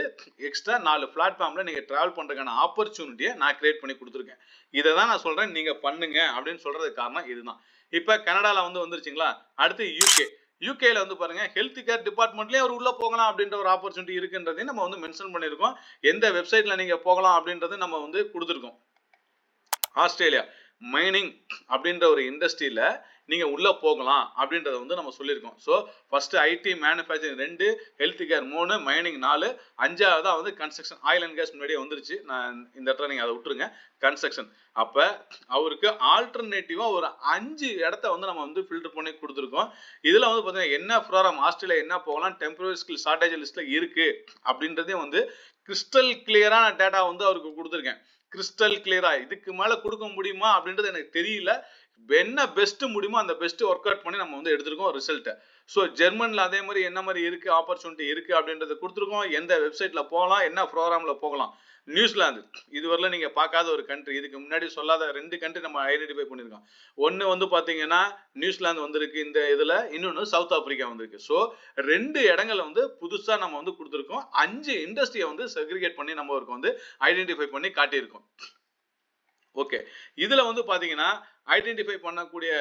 எக்ஸ்ட்ரா நாலு பிளாட்ஃபார்மில் நீங்கள் ட்ராவல் பண்ணுறதுக்கான ஆப்பர்ச்சுனிட்டியை நான் கிரியேட் பண்ணி கொடுத்துருக்கேன். இதை தான் நான் சொல்கிறேன் நீங்கள் பண்ணுங்க அப்படின்னு சொல்கிறதுக்கு காரணம் இதுதான். இப்போ கனடாவில் வந்து வந்துருச்சுங்களா? அடுத்து யூகே யூகேல வந்து பாருங்க ஹெல்த் கேர் டிபார்ட்மெண்ட்லயே அவர் உள்ள போகலாம் அப்படின்ற ஒரு ஆப்பர்ச்சுனிட்டி இருக்குன்றதையும் நம்ம வந்து மென்ஷன் பண்ணியிருக்கோம். எந்த வெப்சைட்ல நீங்க போகலாம் அப்படின்றது நம்ம வந்து கொடுத்துருக்கோம். ஆஸ்திரேலியா மைனிங் அப்படின்ற ஒரு இண்டஸ்ட்ரியில நீங்க உள்ள போகலாம் அப்படின்றத வந்து நம்ம சொல்லியிருக்கோம். ஸோ ஃபர்ஸ்ட் ஐடி மேனுஃபேக்சரிங் ரெண்டு ஹெல்த் கேர் மூணு மைனிங் நாலு அஞ்சாவதா வந்து கன்ஸ்ட்ரக்ஷன் ஆயில் அண்ட் கேஸ் முன்னாடியே வந்துருச்சு. நான் இந்த இடத்துல நீங்க அதை விட்டுருங்க. கன்ஸ்ட்ரக்ஷன் அப்ப அவருக்கு ஆல்டர்னேட்டிவா ஒரு அஞ்சு இடத்த வந்து நம்ம வந்து ஃபில்டர் பண்ணி கொடுத்துருக்கோம். இதுல வந்து பாத்தீங்கன்னா என்ன ப்ரோக்ராம் ஆஸ்திரேலியா என்ன போகலாம் டெம்பரரி ஸ்கில் ஷார்டேஜ் லிஸ்ட்ல இருக்கு அப்படின்றதையும் வந்து கிறிஸ்டல் கிளியரான டேட்டா வந்து அவருக்கு கொடுத்துருக்கேன். கிறிஸ்டல் கிளியரா இதுக்கு மேல கொடுக்க முடியுமா அப்படின்றது எனக்கு தெரியல. என்ன பெஸ்ட் முடியுமோ அந்த பெஸ்ட் ஒர்க் அவுட் பண்ணி நம்ம வந்து எடுத்திருக்கோம் ரிசல்ட்டை ஸோ ஜெர்மனில் அதே மாதிரி என்ன மாதிரி இருக்கு ஆப்பர்ச்சுனிட்டி இருக்கு அப்படின்றத கொடுத்துருக்கோம். எந்த வெப்சைட்ல போகலாம் என்ன ப்ரோக்ராம்ல போகலாம். நியூசிலாந்து இதுவரையில நீங்க பார்க்காத ஒரு கண்ட்ரி இதுக்கு முன்னாடி சொல்லாத ரெண்டு கண்ட்ரி நம்ம ஐடென்டிஃபை பண்ணியிருக்கோம். ஒன்னு வந்து பாத்தீங்கன்னா நியூசிலாந்து வந்திருக்கு இந்த இதுல. இன்னொன்னு சவுத் ஆப்பிரிக்கா வந்திருக்கு. ஸோ ரெண்டு இடங்களை வந்து புதுசா நம்ம வந்து கொடுத்துருக்கோம். அஞ்சு இண்டஸ்ட்ரியை வந்து செக்ரிகேட் பண்ணி நம்ம வந்து ஐடென்டிஃபை பண்ணி காட்டியிருக்கோம். ஓகே இதுல வந்து பாத்தீங்கன்னா ஐடென்டிஃபை பண்ணக்கூடிய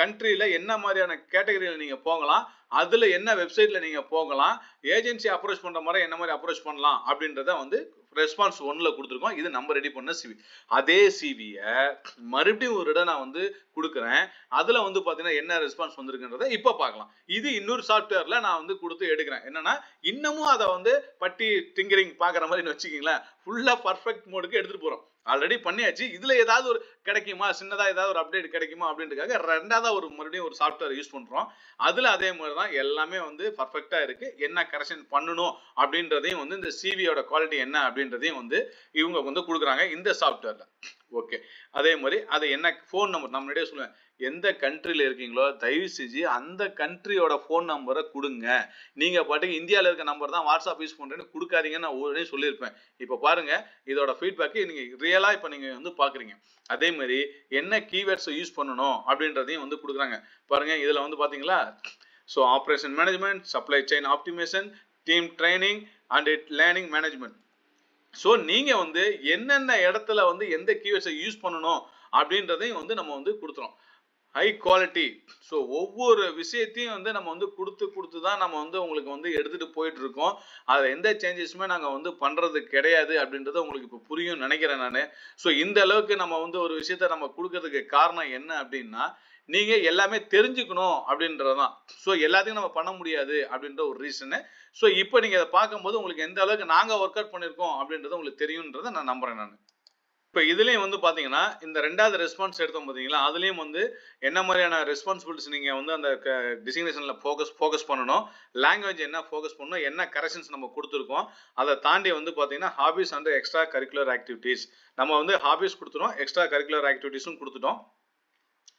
கண்ட்ரியில் என்ன மாதிரியான கேட்டகரியில் நீங்கள் போகலாம் அதில் என்ன வெப்சைட்டில் நீங்கள் போகலாம் ஏஜென்சி அப்ரோச் பண்ணுற மாதிரி என்ன மாதிரி அப்ரோச் பண்ணலாம் அப்படின்றத வந்து ரெஸ்பான்ஸ் ஒன்றில் கொடுத்துருக்கோம். இது நம்ம ரெடி பண்ண சிவி அதே சிவியை மறுபடியும் ஒரு இடம் நான் வந்து கொடுக்குறேன். அதில் வந்து பார்த்தீங்கன்னா என்ன ரெஸ்பான்ஸ் வந்திருக்குன்றதை இப்போ பார்க்கலாம். இது இன்னொரு சாஃப்ட்வேரில் நான் வந்து கொடுத்து எடுக்கிறேன். என்னன்னா இன்னமும் அதை வந்து பட்டி டிங்கரிங் பார்க்குற மாதிரி வச்சுக்கிங்களேன். ஃபுல்லாக பர்ஃபெக்ட் மோடுக்கு எடுத்துகிட்டு போகிறோம் ஆல்ரெடி பண்ணியாச்சு. இதுல ஏதாவது ஒரு கிடைக்குமா? சின்னதா ஏதாவது ஒரு அப்டேட் கிடைக்குமா? அப்படின்றதுக்காக ரெண்டாவதா ஒரு மறுபடியும் ஒரு சாஃப்ட்வேர் யூஸ் பண்றோம். அதுல அதே மாதிரி தான் எல்லாமே வந்து பர்ஃபெக்டா இருக்கு. என்ன கரெக்ஷன் பண்ணணும் அப்படின்றதையும் வந்து இந்த சிவியோட குவாலிட்டி என்ன அப்படின்றதையும் வந்து இவங்க வந்து கொடுக்குறாங்க இந்த சாஃப்ட்வேர்ல ஓகே அதே மாதிரி அதை என்ன ஃபோன் நம்பர் நான் முன்னாடியே சொல்லுவேன். எந்த கண்ட்ரியில் இருக்கீங்களோ தயவு செஞ்சு அந்த கண்ட்ரியோட ஃபோன் நம்பரை கொடுங்க. நீங்கள் பாட்டுக்கு இந்தியாவில் இருக்க நம்பர் தான் வாட்ஸ்அப் யூஸ் பண்ணுறேன்னு கொடுக்காதீங்கன்னு நான் உடனே சொல்லியிருப்பேன். இப்போ பாருங்கள் இதோட ஃபீட்பேக்கு நீங்கள் ரியலாக இப்போ நீங்கள் வந்து பார்க்குறீங்க அதே மாதிரி என்ன கீவேர்ட்ஸை யூஸ் பண்ணணும் அப்படின்றதையும் வந்து கொடுக்குறாங்க. பாருங்கள் இதில் வந்து பார்த்தீங்களா so operation management supply chain optimisation team training and it learning management so நீங்கள் வந்து என்னென்ன இடத்துல வந்து எந்த கீவேர்ட்ஸை யூஸ் பண்ணணும் அப்படின்றதையும் வந்து நம்ம வந்து கொடுத்துறோம். ஹை குவாலிட்டி ஸோ ஒவ்வொரு விஷயத்தையும் வந்து நம்ம வந்து கொடுத்து கொடுத்து தான் நம்ம வந்து உங்களுக்கு வந்து எடுத்துகிட்டு போயிட்டு இருக்கோம். அதில் எந்த சேஞ்சஸுமே நாங்கள் வந்து பண்ணுறது கிடையாது அப்படின்றத உங்களுக்கு இப்போ புரியும் நினைக்கிறேன் நான். ஸோ இந்த அளவுக்கு நம்ம வந்து ஒரு விஷயத்த நம்ம கொடுக்கறதுக்கு காரணம் என்ன அப்படின்னா நீங்க எல்லாமே தெரிஞ்சுக்கணும் அப்படின்றதுதான். ஸோ எல்லாத்தையும் நம்ம பண்ண முடியாது அப்படின்ற ஒரு ரீசனு ஸோ இப்போ நீங்க அதை பார்க்கும்போது உங்களுக்கு எந்த அளவுக்கு நாங்கள் ஒர்க் அவுட் பண்ணியிருக்கோம் அப்படின்றது உங்களுக்கு தெரியுன்றதை நான் நம்புறேன் நான். இப்போ இதுலேயும் வந்து பார்த்தீங்கன்னா இந்த ரெண்டாவது ரெஸ்பான்ஸ் எடுத்தோம் பார்த்தீங்களா அதுலேயும் வந்து என்ன மாதிரியான ரெஸ்பான்சிபிலிட்டிஸ் நீங்க வந்து அந்த டிசிக்னேஷனில் ஃபோக்கஸ் ஃபோக்கஸ் பண்ணணும் லாங்குவேஜ் என்ன ஃபோக்கஸ் பண்ணணும் என்ன கரெக்ஷன்ஸ் நம்ம கொடுத்துருக்கோம் அதை தாண்டி வந்து பார்த்தீங்கன்னா hobbies and extra curricular activities நம்ம வந்து ஹாபிஸ் கொடுத்துட்டோம் எக்ஸ்ட்ரா கரிக்குலர் ஆக்டிவிட்டீஸும் கொடுத்துட்டோம்.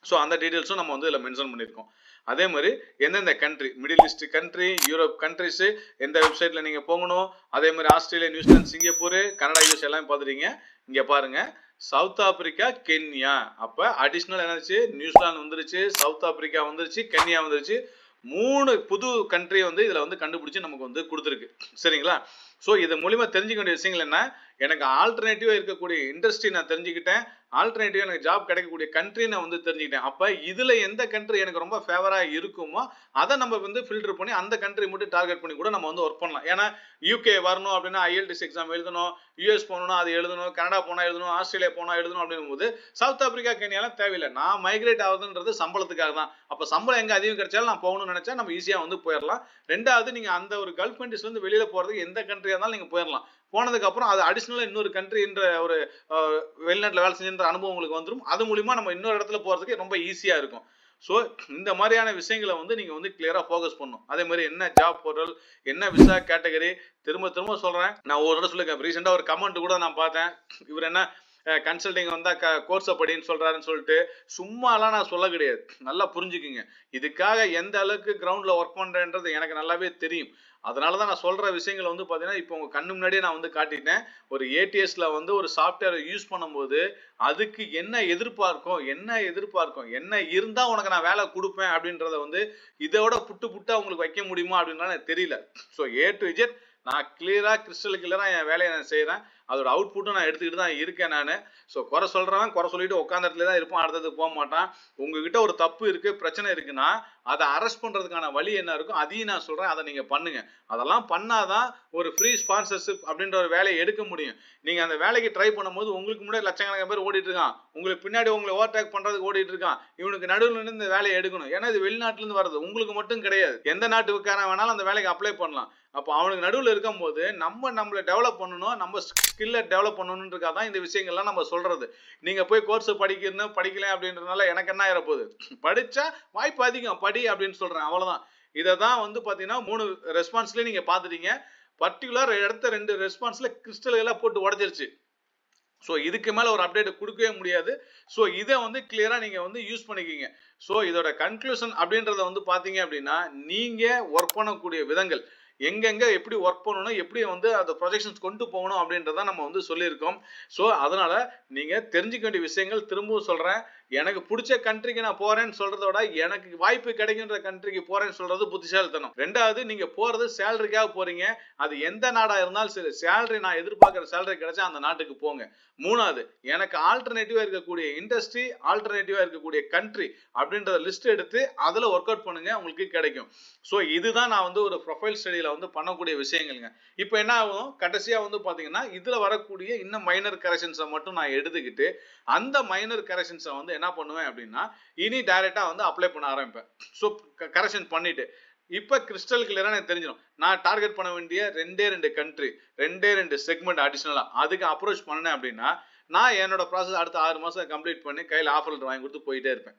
ஸோ அந்த டீட்டெயில்ஸும் நம்ம வந்து இதில் மென்ஷன் பண்ணியிருக்கோம். அதே மாதிரி எந்தெந்த country middle east country Europe countries எந்த வெப்சைட்ல நீங்க போகணும் அதே மாதிரி Australia New Zealand Singapore Canada US எல்லாம் பார்த்துட்டீங்க. இங்க பாருங்க சவுத் ஆப்பிரிக்கா கென்யா அப்ப அடிஷ்னல் என்னச்சு? நியூசிலாந்து வந்துருச்சு சவுத் ஆப்பிரிக்கா வந்துருச்சு கென்யா வந்துருச்சு. மூணு புது கண்ட்ரி வந்து இதுல வந்து கண்டுபிடிச்சு நமக்கு வந்து கொடுத்துருக்கு. சரிங்களா? ஸோ இது மூலியமா தெரிஞ்சுக்க வேண்டிய விஷயங்கள் என்ன? எனக்கு ஆல்டர்னேட்டிவா இருக்கக்கூடிய இண்டஸ்ட்ரி நான் தெரிஞ்சுக்கிட்டேன். ஆல்டர்னேட்டிவ் எனக்கு ஜாப் கிடைக்கக்கூடிய கண்ட்ரி நான் வந்து தெரிஞ்சுக்கிட்டேன். அப்போ இதில் எந்த கண்ட்ரி எனக்கு ரொம்ப ஃபேவராக இருக்குமோ அதை நம்ம வந்து ஃபில்டர் பண்ணி அந்த கண்ட்ரி மட்டும் டார்கெட் பண்ணி கூட நம்ம வந்து ஒர்க் பண்ணலாம். ஏன்னா யூகே வரணும் அப்படின்னா ஐஎல்டிஎஸ் எக்ஸாம் எழுதணும் யூஎஸ் போகணும்னா அது எழுதணும் கனடா போனால் எழுதணும் ஆஸ்திரேலியா போனால் எழுதணும் அப்படின்னும் போது சவுத் ஆப்பிரிக்கா கெனியாலாம் தேவையில்லை. நான் மைக்ரேட் ஆகுதுன்றது சம்பளத்துக்காக தான். அப்போ சம்பளம் எங்கே அதிகம் கிடைச்சாலும் நான் போகணும்னு நினச்சா நம்ம ஈஸியாக வந்து போயிடலாம் ரெண்டாவது நீங்கள் அந்த ஒரு கல்ஃப் கண்ட்ரிஸ்லேருந்து வெளியில் போகிறதுக்கு எந்த கண்ட்ரியாக இருந்தாலும் நீங்கள் போயிடலாம் போனதுக்கப்புறம் அது அடிஷ்னலாக இன்னொரு கண்ட்ரின்ற ஒரு வெளிநாட்டில் வேலை செஞ்சுன்ற செஞ்ச அனுபவம் உங்களுக்கு வந்துடும் அது மூலியமா நம்ம இன்னொரு இடத்துல போறதுக்கு ரொம்ப ஈஸியா இருக்கும். ஸோ இந்த மாதிரியான விஷயங்களை வந்து நீங்க வந்து கிளியரா ஃபோக்கஸ் பண்ணும் அதே மாதிரி என்ன ஜாப் போர்ட்டல் என்ன விசா கேட்டகரி திரும்ப திரும்ப சொல்றேன். நான் ஒரு தடவை சொல்லிருக்கேன் ரீசெண்டாக ஒரு கமெண்ட் கூட நான் பார்த்தேன். இவர் என்ன கன்சல்டிங் வந்தா கோர்ஸை படின்னு சொல்றாருன்னு சொல்லிட்டு சும்மாலாம் நான் சொல்ல கிடையாது. நல்லா புரிஞ்சுக்குங்க. இதுக்காக எந்த அளவுக்கு கிரவுண்ட்ல ஒர்க் பண்ணுறேன்றது எனக்கு நல்லாவே தெரியும். அதனால தான் நான் சொல்கிற விஷயங்களை வந்து பார்த்தீங்கன்னா இப்போ உங்கள் கண்ணு முன்னாடியே நான் வந்து காட்டிட்டேன். ஒரு ஏடிஎஸ்ல வந்து ஒரு சாஃப்ட்வேரை யூஸ் பண்ணும்போது அதுக்கு என்ன எதிர்பார்க்கும் என்ன எதிர்பார்க்கும் என்ன இருந்தால் உனக்கு நான் வேலை கொடுப்பேன் அப்படின்றத வந்து இதோட புட்டு புட்டா உங்களுக்கு வைக்க முடியுமா அப்படின்றத எனக்கு தெரியல. ஸோ ஏ டு இஜெட் நான் கிளியராக கிறிஸ்டல் கிளியராக என் வேலையை நான் செய்கிறேன் அதோட அவுட்புட்டும் நான் எடுத்துக்கிட்டு தான் இருக்கேன் நான். ஸோ குறை சொல்றவன் குறை சொல்லிட்டு உட்காந்த இடத்துல தான் இருப்பான் அடுத்தது போக மாட்டான். உங்ககிட்ட ஒரு தப்பு இருக்குது பிரச்சனை இருக்குன்னா அதை அரெஸ்ட் பண்ணுறதுக்கான வழி என்ன இருக்கும் அதையும் நான் சொல்கிறேன் அதை நீங்கள் பண்ணுங்க. அதெல்லாம் பண்ணாதான் ஒரு ஃப்ரீ ஸ்பான்சர்ஷிப் அப்படின்ற ஒரு வேலையை எடுக்க முடியும். நீங்கள் அந்த வேலைக்கு ட்ரை பண்ணும்போது உங்களுக்கு முன்னாடி லட்சக்கணக்கான பேர் ஓடிட்டு இருக்கான். உங்களுக்கு பின்னாடி உங்களை ஓவர்டேக் பண்ணுறதுக்கு ஓடிட்டு இருக்கான். இவனுக்கு நடுவில் நின்று இந்த வேலையை எடுக்கணும். ஏன்னா இது வெளிநாட்டிலேருந்து வருது உங்களுக்கு மட்டும் கிடையாது. எந்த நாட்டுக்காரன் வேணாலும் அந்த வேலைக்கு அப்ளை பண்ணலாம். அப்போ அவனுக்கு நடுவில் இருக்கும்போது நம்ம நம்மளை டெவலப் பண்ணணும். நம்ம ஸ்கில்லை டெவலப் பண்ணணுன்றக்காக தான் இந்த விஷயங்கள்லாம் நம்ம சொல்கிறது நீங்கள் போய் கோர்ஸ் படிக்கணும் படிக்கல அப்படின்றதுனால எனக்கு என்ன ஆயிரப்போகுது? படித்தா வாய்ப்பு அதிகம். படி அப்படின்னு சொல்றேன். அவ்வளவுதான். இதை தான் வந்து பாத்தீங்கன்னா மூணு ரெஸ்பான்ஸ்லயே நீங்க பாத்துட்டீங்க பர்டிகுலர் இடத்த ரெண்டு ரெஸ்பான்ஸ்ல கிறிஸ்டல் எல்லாம் போட்டு உடஞ்சிருச்சு. ஸோ இதுக்கு மேலே ஒரு அப்டேட் கொடுக்கவே முடியாது. ஸோ இதை வந்து கிளியராக நீங்க வந்து யூஸ் பண்ணிக்கிங்க. ஸோ இதோட கன்க்ளூஷன் அப்படின்றத வந்து பார்த்தீங்க அப்படின்னா நீங்க ஒர்க் பண்ணக்கூடிய விதங்கள் எங்கெங்க எப்படி ஒர்க் பண்ணணும் எப்படி வந்து அந்த ப்ரொஜெக்ஷன்ஸ் கொண்டு போகணும் அப்படின்றத நம்ம வந்து சொல்லியிருக்கோம். ஸோ அதனால நீங்க தெரிஞ்சுக்க வேண்டிய விஷயங்கள் திரும்பவும் சொல்கிறேன் எனக்கு பிடிச்ச கண்ட்ரிக்கு நான் போறேன்னு சொல்றத விட எனக்கு வாய்ப்பு கிடைக்கின்ற கண்ட்ரிக்கு போறேன்னு சொல்றது புத்திசாலித்தனம். ரெண்டாவது நீங்க போறது சேலரிக்காக போறீங்க. அது எந்த நாடா இருந்தாலும் சரி சேலரி நான் எதிர்பார்க்குற சேலரி கிடைச்சா அந்த நாட்டுக்கு போங்க. மூணாவது எனக்கு ஆல்டர்னேட்டிவா இருக்கக்கூடிய இண்டஸ்ட்ரி ஆல்டர்னேட்டிவா இருக்கக்கூடிய கண்ட்ரி அப்படின்றத லிஸ்ட் எடுத்து அதுல ஒர்க் அவுட் பண்ணுங்க உங்களுக்கு கிடைக்கும். ஸோ இதுதான் நான் வந்து ஒரு ப்ரொஃபைல் ஸ்டடியில வந்து பண்ணக்கூடிய விஷயங்கள்ங்க. இப்போ என்ன ஆகும்? கடைசியா வந்து பாத்தீங்கன்னா இதுல வரக்கூடிய இன்னும் மைனர் கரெக்ஷன்ஸை மட்டும் நான் எடுத்துக்கிட்டு அந்த மைனர் கரெக்ஷன்ஸை வந்து என்ன பண்ணுவேன் அப்படின்னா இனி டைரெக்டாக வந்து அப்ளை பண்ண ஆரம்பிப்பேன். ஸோ கரெக்ஷன் பண்ணிட்டு. இப்போ கிறிஸ்டல் கிளியராக எனக்கு தெரிஞ்சிடும். நான் டார்கெட் பண்ண வேண்டிய ரெண்டே ரெண்டு கண்ட்ரி ரெண்டே ரெண்டு செக்மெண்ட் அடிஷ்னலாக அதுக்கு அப்ரோச் பண்ணேன் அப்படின்னா நான் என்னோட ப்ராசஸ் அடுத்த ஆறு மாதம் கம்ப்ளீட் பண்ணி கையில் ஆஃபர் லெட்டர் வாங்கி கொடுத்து போயிட்டே இருப்பேன்.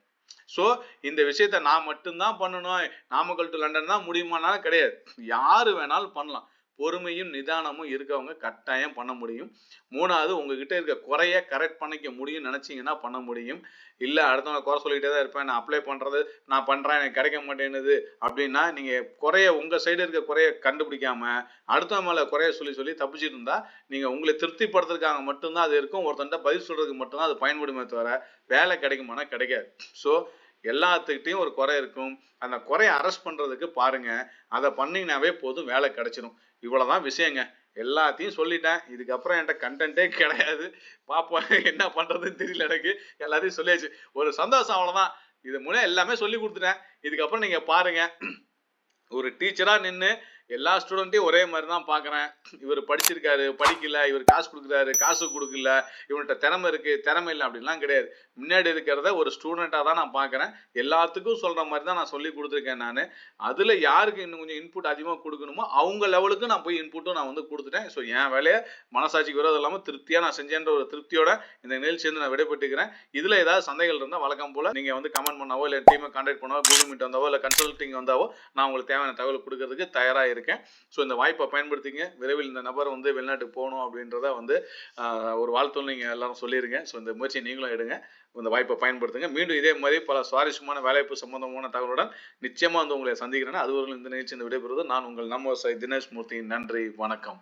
ஸோ இந்த விஷயத்த நான் மட்டும்தான் பண்ணணும். நாமக்கல் டு லண்டன் தான் முடியுமானாலும் கிடையாது. யாரு வேணாலும் பண்ணலாம். பொறுமையும் நிதானமும் இருக்கவங்க கட்டாயம் பண்ண முடியும். மூணாவது உங்ககிட்ட இருக்க குறைய கரெக்ட் பண்ணிக்க முடியும் நினைச்சீங்கன்னா பண்ண முடியும். இல்ல அடுத்தவங்க குறை சொல்லிட்டே தான் இருப்பேன் நான் அப்ளை பண்றது நான் பண்றேன் எனக்கு கிடைக்க மாட்டேங்குது அப்படின்னா நீங்க குறைய உங்க சைடு இருக்க குறைய கண்டுபிடிக்காம அடுத்தவங்க மேல குறைய சொல்லி சொல்லி தப்பிச்சிட்டு இருந்தா நீங்க உங்களை திருப்திப்படுத்துறதுக்காக மட்டும்தான் அது இருக்கும். ஒருத்தன்ட்ட பதில் சொல்றதுக்கு மட்டும்தான் அது பயன்படுமே தவிர வேலை கிடைக்குமானா கிடைக்காது. ஸோ எல்லாத்துக்கிட்டையும் ஒரு குறை இருக்கும். அந்த குறையை அரெஸ்ட் பண்ணுறதுக்கு பாருங்க. அதை பண்ணிங்கனாவே போதும் வேலை கிடைச்சிடும் இவ்வளோதான் விஷயங்க. எல்லாத்தையும் சொல்லிட்டேன். இதுக்கப்புறம் என்கிட்ட கண்டென்ட்டே கிடையாது. பாப்போம் என்ன பண்ணுறதுன்னு தெரியல எனக்கு. எல்லாத்தையும் சொல்லியாச்சு. ஒரு சந்தோஷம் அவ்வளோதான் இது முன்னே எல்லாமே சொல்லி கொடுத்துட்டேன். இதுக்கப்புறம் நீங்கள் பாருங்க. ஒரு டீச்சராக நின்று எல்லா ஸ்டூடெண்ட்டையும் ஒரே மாதிரி தான் பார்க்குறேன். இவர் படிச்சிருக்காரு படிக்கல இவர் காசு கொடுக்குறாரு காசு கொடுக்கல இவன்கிட்ட திறமை இருக்குது திறமை இல்லை அப்படின்லாம் கிடையாது. முன்னாடி இருக்கிறத ஒரு ஸ்டூடெண்ட்டாக தான் நான் பார்க்குறேன். எல்லாத்துக்கும் சொல்கிற மாதிரி தான் நான் சொல்லி கொடுத்துருக்கேன் நான். அதில் யாருக்கு இன்னும் கொஞ்சம் இன்புட் அதிகமாக கொடுக்கணுமோ அவங்க லெவலுக்கு நான் போய் இன்புட்டும் நான் வந்து கொடுத்துட்டேன். ஸோ என் வேலையை மனசாட்சிக்கு விரோதம் இல்லாமல் திருப்தியாக நான் செஞ்சேன்ற ஒரு திருப்தியோட இந்த நிகழ்ச்சியிருந்து நான் விடைபெற்றுக்கிறேன். இதில் ஏதாவது சந்தைகள் இருந்தால் வழக்கம் போல் நீங்கள் வந்து கமெண்ட் பண்ணாவோ இல்லை டீமை கான்டாக்ட் பண்ணாவோ கூகுள் மீட் வந்தாவோ இல்லை கன்சல்டிங் வந்தாவோ நான் உங்களுக்கு தேவையான தகவல் கொடுக்கறதுக்கு தயாராக இருக்கேன். ஸோ இந்த வாய்ப்பை பயன்படுத்திங்க. விரைவில் இந்த நபர் வந்து வெளிநாட்டுக்கு போகணும் அப்படின்றத வந்து ஒரு வாழ்த்துன்னு நீங்கள் எல்லாரும் சொல்லிடுங்க ஸோ இந்த முயற்சியை நீங்களும் எடுங்க. இந்த வாய்ப்பை பயன்படுத்துங்க. மீண்டும் இதே மாதிரி பல சுவாரஸ்யமான வேலைவாய்ப்பு சம்பந்தமான தகவலுடன் நிச்சயமா வந்து உங்களை சந்திக்கிறேன். அதுவரையில் இந்த நிகழ்ச்சி இந்த விடைபெறுவது நான் உங்கள் நம்ம தினேஷ் மூர்த்தி நன்றி. வணக்கம்.